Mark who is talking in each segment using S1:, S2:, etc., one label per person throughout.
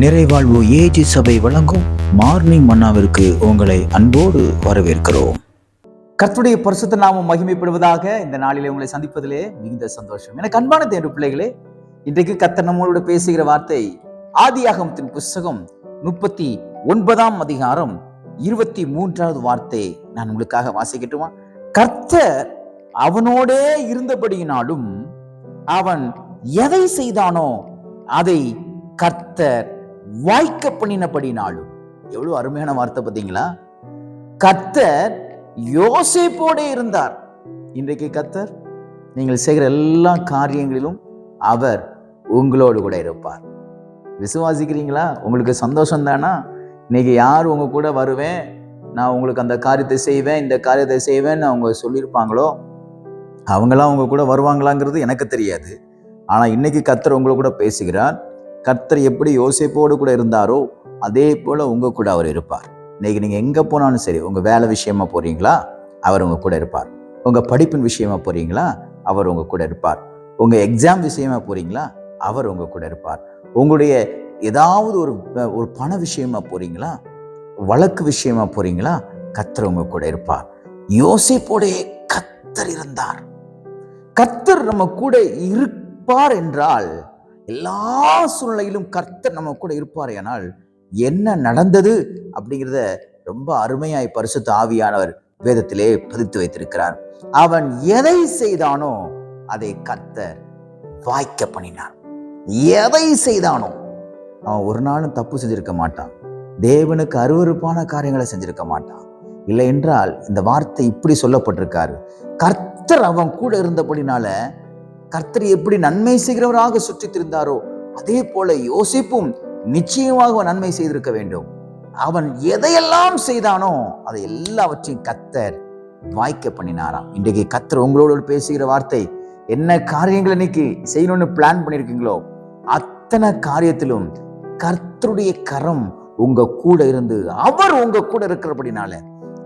S1: நிறைவாழ்வு AG சபை வழங்கும் morning மன்னாவிற்கு உங்களை அன்போடு வரவேற்கிறோம்.
S2: கர்த்துடைய பரிசுத்த நாமம் மகிமைப்படுவதாக இந்த நாளிலே உங்களை சந்திப்பதிலே மிகுந்த சந்தோஷம். எனக்கு அன்பான தேர்வு பிள்ளைகளே இன்றைக்கு கர்த்தர் நம்மளோட பேசுகிற வார்த்தை ஆதியாகமத்தின் புஸ்தகம் முப்பத்தி ஒன்பதாம் அதிகாரம் இருபத்தி மூன்றாவது வார்த்தை நான் உங்களுக்காக வாசிக்கட்டுமா? கர்த்தர் அவனோடே இருந்தபடியினாலும் அவன் எதை செய்தானோ அதை கர்த்தர் வாய்க்க பண்ணினபடினாலும் எவ்வளவு அருமையான வார்த்தை பார்த்தீங்களா? கத்தர் யோசிப்போட இருந்தார். இன்றைக்கு கத்தர் நீங்கள் செய்கிற எல்லா காரியங்களிலும் அவர் உங்களோடு கூட இருப்பார். விசுவாசிக்கிறீங்களா? உங்களுக்கு சந்தோஷம் தானா இன்னைக்கு யார் உங்க கூட வருவேன் நான் உங்களுக்கு அந்த காரியத்தை செய்வேன் இந்த காரியத்தை செய்வேன்னு அவங்க சொல்லியிருப்பாங்களோ? அவங்களாம் உங்க கூட வருவாங்களாங்கிறது எனக்கு தெரியாது. ஆனால் இன்னைக்கு கத்தர் உங்களை கூட பேசுகிறார். கர்த்தர் எப்படி யோசிப்போடு கூட இருந்தாரோ அதே போல் உங்கள் கூட அவர் இருப்பார். இன்னைக்கு நீங்கள் எங்கே போனாலும் சரி உங்கள் வேலை விஷயமா போகிறீங்களா அவர் உங்கள் கூட இருப்பார். உங்கள் படிப்பின் விஷயமா போகிறீங்களா அவர் உங்கள் கூட இருப்பார். உங்கள் எக்ஸாம் விஷயமா போகிறீங்களா அவர் உங்கள் கூட இருப்பார். உங்களுடைய ஏதாவது ஒரு ஒரு பண விஷயமா போகிறீங்களா வழக்கு விஷயமா போகிறீங்களா கத்தர் உங்கள் கூட இருப்பார். யோசிப்போடைய கத்தர் இருந்தார். கத்தர் நம்ம கூட இருப்பார் என்றால் எல்லா சூழ்நிலையிலும் கர்த்தர் நம்ம கூட இருப்பார் ஆனால் என்ன நடந்தது அப்படிங்கிறத ரொம்ப அருமையாய் பரிசுத்த ஆவியானவர் வேதத்திலே பதித்து வைத்திருக்கிறார். அவன் எதை செய்தானோ அதை கர்த்தர் வாய்க்க பண்ணினான் எதை செய்தானோ? அவன் ஒரு நாளும் தப்பு செஞ்சிருக்க மாட்டான். தேவனுக்கு அருவருப்பான காரியங்களை செஞ்சிருக்க மாட்டான். இல்லை என்றால் இந்த வார்த்தை இப்படி சொல்லப்பட்டிருக்காரு. கர்த்தர் அவன் கூட இருந்தபடினால கர்த்தர் எப்படி நன்மை செய்கிறவராக சுற்றித் திருந்தாரோ அதே போல யோசிப்பும் நிச்சயமாக அவன் நன்மை செய்திருக்க வேண்டும். அவன் எதையெல்லாம் செய்தானோ அதை எல்லாவற்றையும் கத்தர் வாய்க்க பண்ணினாராம். இன்றைக்கு கத்தர் உங்களோடு பேசுகிற வார்த்தை என்ன காரியங்கள் இன்னைக்கு செய்யணும்னு பிளான் பண்ணியிருக்கீங்களோ அத்தனை காரியத்திலும் கர்த்தருடைய கரம் உங்க கூட இருந்து அவர் உங்க கூட இருக்கிறபடினால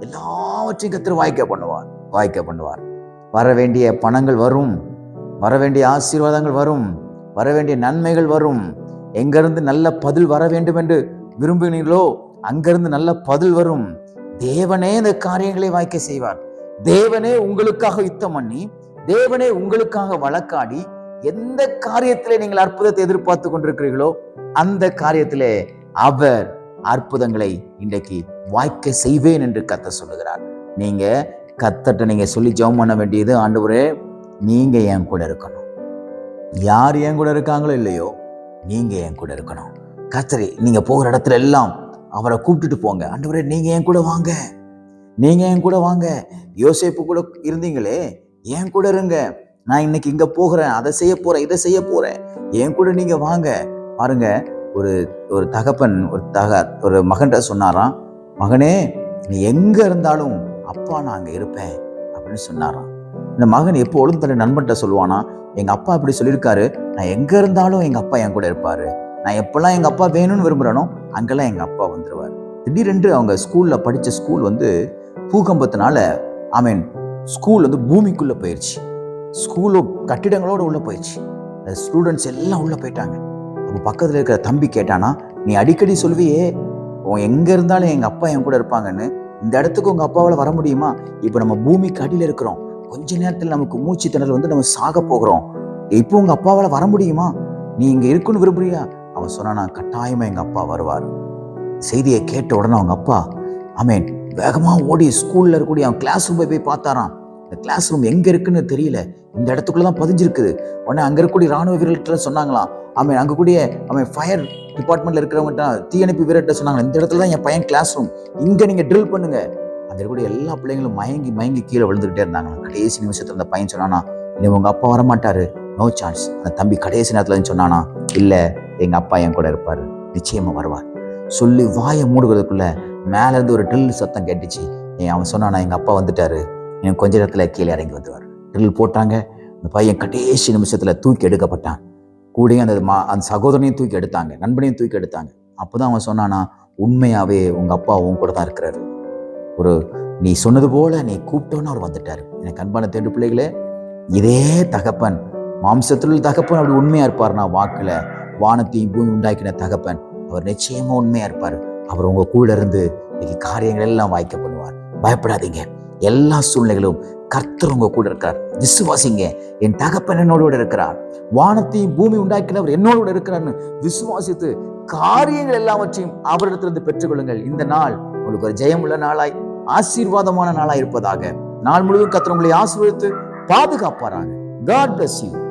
S2: எல்லாவற்றையும் கத்தர் வாய்க்க பண்ணுவார் வாய்க்க பண்ணுவார். வர வேண்டிய பணங்கள் வரும். வர வேண்டிய ஆசீர்வாதங்கள் வரும். வர வேண்டிய நன்மைகள் வரும். எங்கிருந்து நல்ல பதில் வர வேண்டும் என்று விரும்பினீர்களோ அங்கிருந்து நல்ல பதில் வரும். தேவனே இந்த காரியங்களை வாய்க்க செய்வார். தேவனே உங்களுக்காக யுத்தம் பண்ணி தேவனே உங்களுக்காக வழக்காடி எந்த காரியத்திலே நீங்கள் அற்புதத்தை எதிர்பார்த்து கொண்டிருக்கிறீர்களோ அந்த காரியத்திலே அவர் அற்புதங்களை இன்றைக்கு வாய்க்க செய்வேன் என்று கத்த சொல்லுகிறார். நீங்க கத்தட்ட நீங்க சொல்லி ஜெபம் பண்ண வேண்டியது ஆண்டவரே நீங்கள் என் கூட இருக்கணும். யார் என் கூட இருக்காங்களோ இல்லையோ நீங்கள் என் கூட இருக்கணும். கத்தரி நீங்கள் போகிற இடத்துல எல்லாம் அவரை கூப்பிட்டுட்டு போங்க. ஆண்டவரே நீங்கள் என் கூட வாங்க. நீங்கள் என் கூட வாங்க. யோசேப்பு கூட இருந்தீங்களே என் கூட இருங்க. நான் இன்னைக்கு இங்கே போகிறேன். அதை செய்ய போகிறேன் இதை செய்ய போகிறேன் என் கூட நீங்கள் வாங்க. பாருங்க ஒரு ஒரு தகப்பன் ஒரு தக ஒரு மகன்கிட்ட சொன்னாராம் மகனே நீ எங்கே இருந்தாலும் அப்பா நான் அங்கே இருப்பேன். அப்படின்னு சொன்னாராம். இந்த மகன் எப்போ ஒழுங்கு தன்னை நண்பன்கிட்ட சொல்லுவானா எங்கள் அப்பா இப்படி சொல்லியிருக்காரு. நான் எங்கே இருந்தாலும் எங்கள் அப்பா என் கூட இருப்பார். நான் எப்போல்லாம் எங்கள் அப்பா வேணும்னு விரும்புகிறேனோ அங்கெல்லாம் எங்கள் அப்பா வந்துடுவார் திடீரென்று அவங்க ஸ்கூலில் படித்த ஸ்கூல் வந்து பூகம்பத்தினால ஐ மீன் ஸ்கூல் வந்து பூமிக்குள்ளே போயிடுச்சு ஸ்கூலு கட்டிடங்களோட உள்ளே போயிடுச்சு ஸ்டூடெண்ட்ஸ் எல்லாம் உள்ளே போயிட்டாங்க. அப்போ பக்கத்தில் இருக்கிற தம்பி கேட்டானா நீ அடிக்கடி சொல்வியே உன் எங்கே இருந்தாலும் எங்கள் அப்பா என் கூட இருப்பாங்கன்னு இந்த இடத்துக்கு உங்கள் அப்பாவால் வர முடியுமா? இப்போ நம்ம பூமிக்கு அடியில் இருக்கிறோம். கொஞ்ச நேரத்தில் நமக்கு மூச்சு திணறல் வந்து நம்ம சாக போகிறோம். இப்போ உங்கள் அப்பாவால் வர முடியுமா? நீ இங்கே இருக்குன்னு விரும்புறியா? அவன் சொன்னானா கட்டாயமாக எங்கள் அப்பா வருவார். செய்தியை கேட்ட உடனே அவங்க அப்பா அமேன் வேகமாக ஓடி ஸ்கூலில் இருக்கக்கூடிய அவன் கிளாஸ் ரூம் போய் பார்த்தாராம். இந்த கிளாஸ் ரூம் எங்கே இருக்குன்னு தெரியல. இந்த இடத்துக்குள்ளே தான் பதிஞ்சிருக்குது. உடனே அங்கே இருக்கக்கூடிய ராணுவ வீரர்கள்ட்ட சொன்னாங்களாம். அவன் அங்கே கூடிய அவன் ஃபயர் டிபார்ட்மெண்ட்டில் இருக்கிறவங்ககிட்ட தீயணைப்பு வீரர்கிட்ட சொன்னாங்க இந்த இடத்துல தான் என் பையன் கிளாஸ் ரூம் இங்கே நீங்கள் ட்ரில் பண்ணுங்கள் அதில் இருக்கக்கூடிய எல்லா பிள்ளைங்களும் மயங்கி மயங்கி கீழே விழுந்துக்கிட்டே இருந்தாங்க. கடைசி நிமிஷத்தில் அந்த பையன் சொன்னானா இல்லை உங்கள் அப்பா வரமாட்டார். நோ சான்ஸ் அந்த தம்பி கடைசி நேரத்தில் சொன்னானா இல்லை எங்கள் அப்பா என் கூட இருப்பார். நிச்சயமாக வருவார். சொல்லி வாயை மூடுகிறதுக்குள்ளே மேலேருந்து ஒரு ட்ரில் சத்தம் கேட்டுச்சு. ஏன் அவன் சொன்னானா எங்கள் அப்பா வந்துட்டார். எனக்கு கொஞ்ச நேரத்தில் கீழே இறங்கி வந்துவார் ட்ரில் போட்டாங்க. அந்த பையன் கடைசி நிமிஷத்தில் தூக்கி எடுக்கப்பட்டான். கூடயும் அந்த மா அந்த சகோதரனையும் தூக்கி எடுத்தாங்க. நண்பனையும் தூக்கி எடுத்தாங்க. அப்போ தான் அவன் சொன்னானா உண்மையாகவே உங்கள் அப்பா உன் கூட தான் இருக்கிறாரு. ஒரு நீ சொன்னது போல நீ கூப்பிட்டோன்னு அவர் வந்துட்டார். எனக்கு அன்பான தேண்டு பிள்ளைகளே இதே தகப்பன் மாம்சத்தில் தகப்பன் அப்படி உண்மையா இருப்பார்னா வாக்குல. வானத்தையும் பூமி உண்டாக்கின தகப்பன் அவர் நிச்சயமா உண்மையா இருப்பார். அவர் உங்க கூட இருந்து இன்னைக்கு காரியங்கள் எல்லாம் வாய்க்க பண்ணுவார். பயப்படாதீங்க. எல்லா சூழ்நிலைகளும் கர்த்தர் உங்க கூட இருக்கார் விசுவாசிங்க. என் தகப்பன் என்னோட கூட இருக்கிறார். வானத்தையும் பூமி உண்டாக்கினவர் என்னோட கூட இருக்கிறார்னு விசுவாசித்து காரியங்கள் எல்லாவற்றையும் அவரிடத்திலிருந்து பெற்றுக்கொள்ளுங்கள். இந்த நாள் உங்களுக்கு ஒரு ஜெயமுள்ள நாளாய் ஆசீர்வாதமான நாளாய் இருப்பதாக. நாள் முழுவதும் கர்த்தர் உங்களை ஆசீர்வதித்து பாதுகாப்பாராக. God bless you.